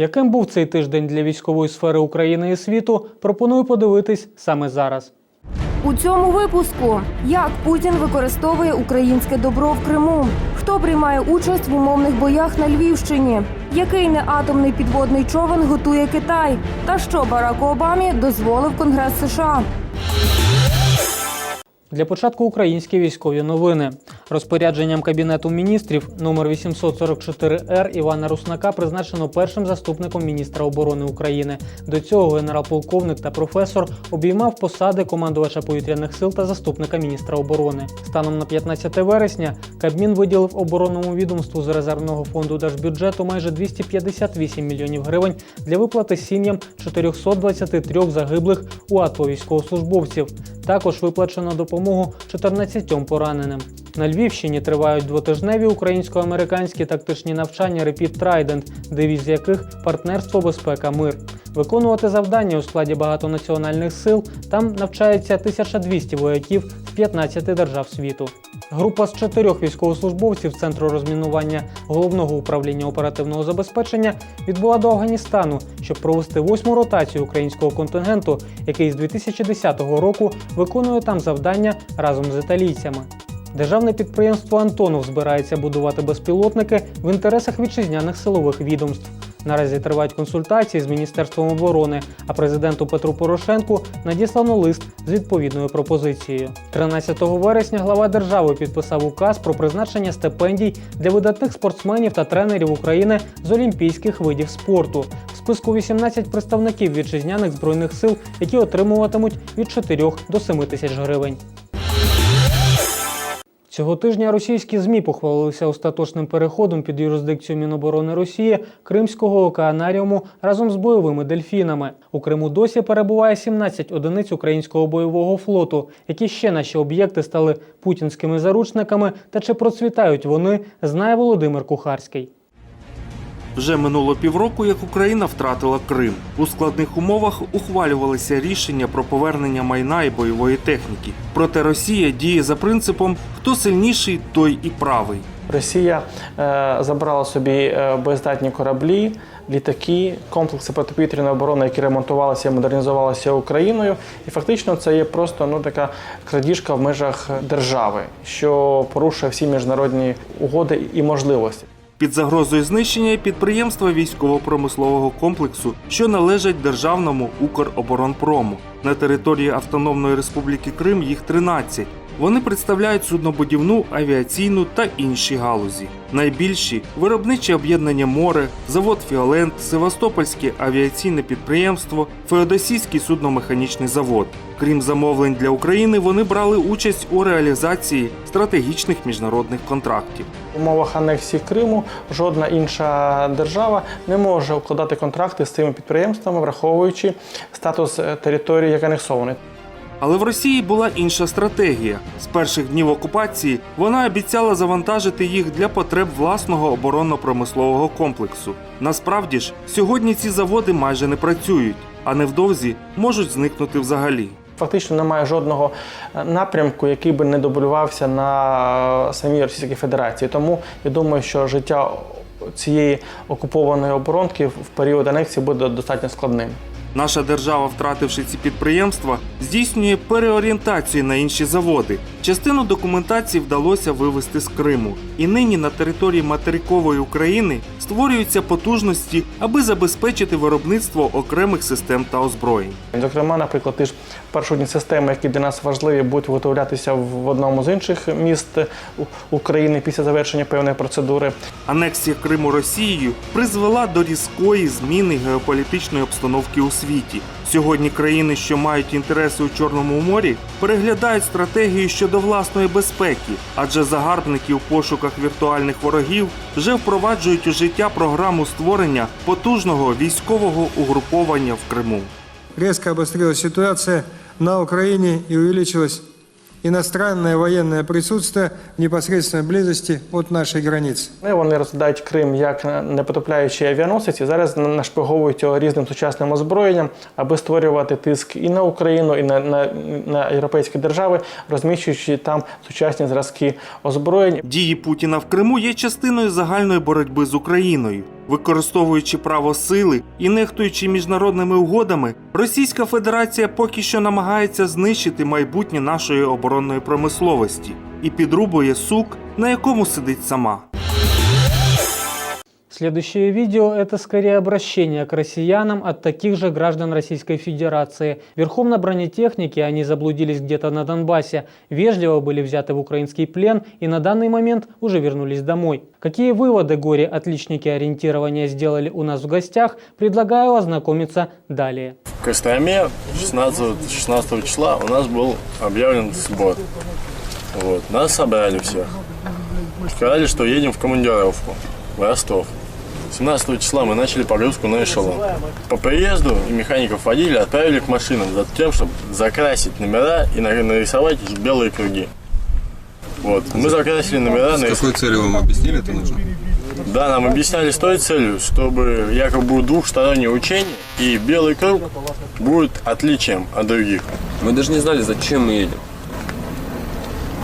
Яким був цей тиждень для військової сфери України і світу, пропоную подивитись саме зараз. У цьому випуску як Путін використовує українське добро в Криму, хто приймає участь в умовних боях на Львівщині, який неатомний підводний човен готує Китай, та що Бараку Обамі дозволив Конгрес США. Для початку українські військові новини. Розпорядженням Кабінету міністрів номер 844-Р Івана Руснака призначено першим заступником міністра оборони України. До цього генерал-полковник та професор обіймав посади командувача повітряних сил та заступника міністра оборони. Станом на 15 вересня Кабмін виділив оборонному відомству з резервного фонду держбюджету майже 258 мільйонів гривень для виплати сім'ям 423 загиблих у АТО військовослужбовців. Також виплачено допомогу 14 пораненим. На Львівщині тривають двотижневі українсько-американські тактичні навчання Repeat Trident, девіз яких партнерство, безпека, мир. Виконувати завдання у складі багатонаціональних сил там навчається 1200 вояків з 15 держав світу. Група з чотирьох військовослужбовців Центру розмінування головного управління оперативного забезпечення відбула до Афганістану, щоб провести восьму ротацію українського контингенту, який з 2010 року виконує там завдання разом з італійцями. Державне підприємство Антонов збирається будувати безпілотники в інтересах вітчизняних силових відомств. Наразі тривають консультації з Міністерством оборони, а президенту Петру Порошенку надіслано лист з відповідною пропозицією. 13 вересня глава держави підписав указ про призначення стипендій для видатних спортсменів та тренерів України з олімпійських видів спорту. В списку 18 представників вітчизняних збройних сил, які отримуватимуть від 4 до 7 тисяч гривень. Цього тижня російські ЗМІ похвалилися остаточним переходом під юрисдикцію Міноборони Росії Кримського океанаріуму разом з бойовими дельфінами. У Криму досі перебуває 17 одиниць українського бойового флоту. Які ще наші об'єкти стали путінськими заручниками та чи процвітають вони, знає Володимир Кухарський. Вже минуло півроку, як Україна втратила Крим. У складних умовах ухвалювалися рішення про повернення майна і бойової техніки. Проте Росія діє за принципом хто сильніший, той і правий. Росія е, забрала собі е, боєздатні кораблі, літаки, комплекси протиповітряної оборони, які ремонтувалися і модернізувалися Україною. І фактично це є просто ну така крадіжка в межах держави, що порушує всі міжнародні угоди і можливості. Під загрозою знищення підприємства військово-промислового комплексу, що належать державному Укроборонпрому. На території Автономної Республіки Крим їх 13. Вони представляють суднобудівну, авіаційну та інші галузі. Найбільші виробниче об'єднання море, завод Фіолент, Севастопольське авіаційне підприємство, Феодосійський судномеханічний завод. Крім замовлень для України, вони брали участь у реалізації стратегічних міжнародних контрактів. В умовах анексії Криму жодна інша держава не може укладати контракти з цими підприємствами, враховуючи статус е, території як анексованої. Але в Росії була інша стратегія. З перших днів окупації вона обіцяла завантажити їх для потреб власного оборонно-промислового комплексу. Насправді ж, сьогодні ці заводи майже не працюють, а невдовзі можуть зникнути взагалі. Фактично немає жодного е, напрямку, який би не дублювався на е, самій Російській Федерації. Тому я думаю, що життя цієї окупованої оборонки в період анексії буде достатньо складним. Наша держава, втративши ці підприємства, здійснює переорієнтацію на інші заводи. Частину документації вдалося вивезти з Криму, і нині на території материкової України створюються потужності, аби забезпечити виробництво окремих систем та озброєнь. Зокрема, наприклад, ті ж парашутні системи, які для нас важливі, будуть виготовлятися в одному з інших міст України після завершення певної процедури. Анексія Криму Росією призвела до різкої зміни геополітичної обстановки у світі. Сьогодні країни, що мають інтереси у Чорному морі, переглядають стратегію щодо власної безпеки, адже загарбники у пошуках віртуальних ворогів вже впроваджують у життя програму створення потужного військового угруповання в Криму. резко обострилась ситуація на Україні і увеличилось иностранное военное присутствие в непосредственной близости от нашей границы. Ну, Вони розглядають Крим як непотопляючий авіаносець і зараз нашпиговують його різним сучасним озброєнням, аби створювати тиск і на Україну, і на, на, на європейські держави, розміщуючи там сучасні зразки озброєнь. Дії Путіна в Криму є частиною загальної боротьби з Україною. Використовуючи право сили і нехтуючи міжнародними угодами, Російська Федерація поки що намагається знищити майбутнє нашої оборонної промисловості і підрубує сук, на якому сидить сама. Следующее видео – это скорее обращение к россиянам от таких же граждан Российской Федерации. Верхом на бронетехнике они заблудились где-то на Донбассе, вежливо были взяты в украинский плен и на данный момент уже вернулись домой. Какие выводы горе-отличники ориентирования сделали у нас в гостях, предлагаю ознакомиться далее. В Костроме 16, 16 числа у нас был объявлен сбор. Вот. Нас собрали всех. Сказали, что едем в командировку в Ростов. 17 числа мы начали погрузку на эшелон. По приезду механиков водили отправили к машинам за тем, чтобы закрасить номера и на- нарисовать белые круги. Вот. Мы закрасили номера, С какой целью вам объяснили это нужно? да, нам объясняли с той целью, чтобы якобы двухстороннее учение, и белый круг будет отличием от других. Мы даже не знали, зачем мы едем.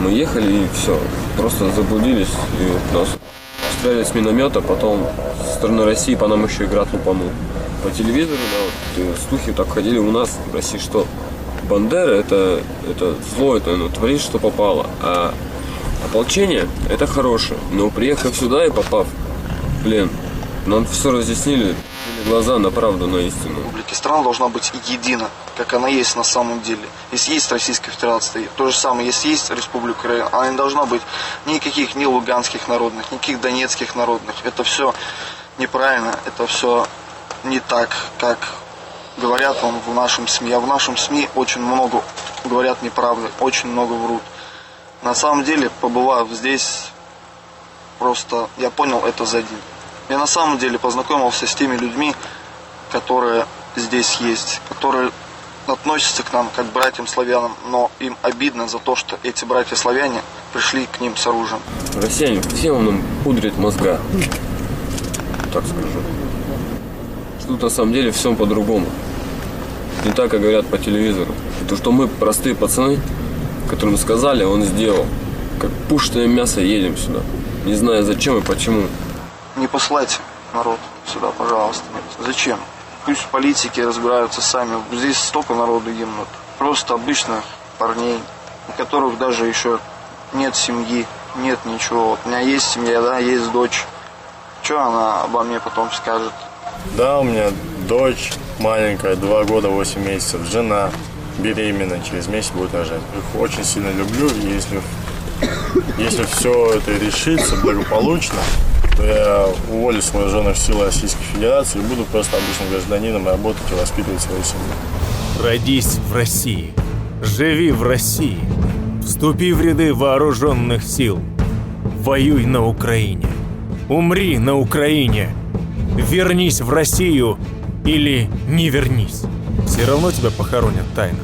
Мы ехали и все. Просто заблудились и нас стреляли с миномета, потом со стороны России по нам еще и град лупанул. По телевизору, да, вот, слухи так ходили у нас в России, что Бандера это, это зло, это ну, творит, что попало. А ополчение это хорошее. Но приехав сюда и попав плен, нам все разъяснили, глаза на правду, на истину. республики. Страна должна быть едина, как она есть на самом деле. Если есть Российская Федерация, то же самое, если есть Республика Украина, она не должна быть никаких ни луганских народных, никаких донецких народных. Это все неправильно, это все не так, как говорят вам в нашем СМИ. А в нашем СМИ очень много говорят неправды, очень много врут. На самом деле, побывав здесь, просто я понял это за день. Я на самом деле познакомился с теми людьми, которые здесь есть, которые относятся к нам как к братьям-славянам, но им обидно за то, что эти братья-славяне пришли к ним с оружием. Россияне всем нам пудрит мозга. Так скажу. Тут на самом деле все по-другому. Не так, как говорят по телевизору. То, что мы простые пацаны, которым сказали, он сделал. Как пушное мясо едем сюда. Не зная зачем и почему. Не посылайте народ сюда, пожалуйста. Зачем? Пусть политики разбираются сами. Здесь столько народу гибнут. Просто обычных парней, у которых даже еще нет семьи, нет ничего. Вот у меня есть семья, да, есть дочь. Что она обо мне потом скажет? Да, у меня дочь маленькая, 2 года 8 месяцев, жена беременна, через месяц будет рожать. Их очень сильно люблю, и если, если все это решится благополучно, то я уволюсь с вооруженных сил Российской Федерации и буду просто обычным гражданином и работать и воспитывать свою семью. Родись в России. Живи в России. Вступи в ряды вооруженных сил. Воюй на Украине. Умри на Украине. Вернись в Россию или не вернись. Все равно тебя похоронят тайно.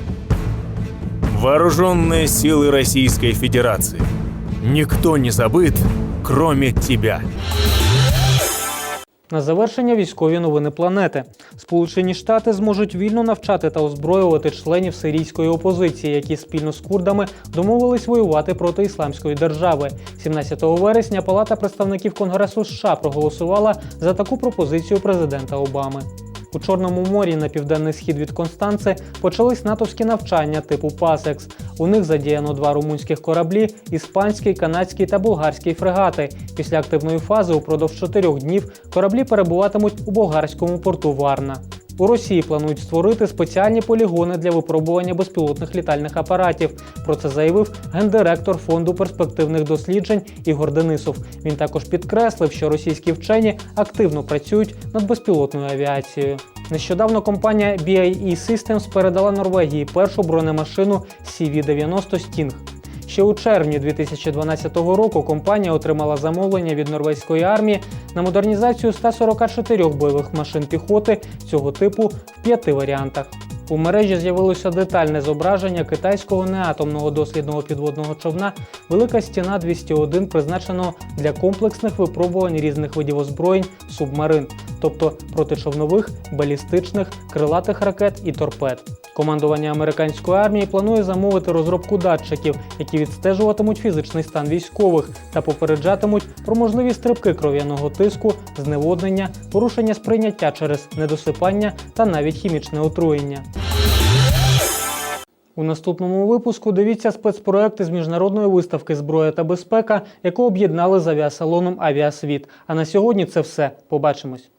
Вооруженные силы Российской Федерации. Никто не забыт, кроме тебя. На завершення військові новини планети. Сполучені Штати зможуть вільно навчати та озброювати членів сирійської опозиції, які спільно з курдами домовились воювати проти ісламської держави. 17 вересня Палата представників Конгресу США проголосувала за таку пропозицію президента Обами. У Чорному морі на південний схід від Констанци почались натовські навчання типу Пасекс. У них задіяно два румунських кораблі іспанський, канадський та болгарський фрегати. Після активної фази упродовж чотирьох днів кораблі перебуватимуть у болгарському порту Варна. У Росії планують створити спеціальні полігони для випробування безпілотних літальних апаратів. Про це заявив гендиректор фонду перспективних досліджень Ігор Денисов. Він також підкреслив, що російські вчені активно працюють над безпілотною авіацією. Нещодавно компанія BAE Systems передала Норвегії першу бронемашину CV-90 Sting. Ще у червні 2012 року компанія отримала замовлення від норвезької армії на модернізацію 144 бойових машин піхоти цього типу в п'яти варіантах. У мережі з'явилося детальне зображення китайського неатомного дослідного підводного човна Велика стіна 201, призначеного для комплексних випробувань різних видів озброєнь субмарин, тобто протичовнових, балістичних, крилатих ракет і торпед. Командування американської армії планує замовити розробку датчиків, які відстежуватимуть фізичний стан військових та попереджатимуть про можливі стрибки кров'яного тиску, зневоднення, порушення сприйняття через недосипання та навіть хімічне отруєння. У наступному випуску дивіться спецпроекти з міжнародної виставки Зброя та безпека, яку об'єднали з авіасалоном Авіасвіт. А на сьогодні це все. Побачимось.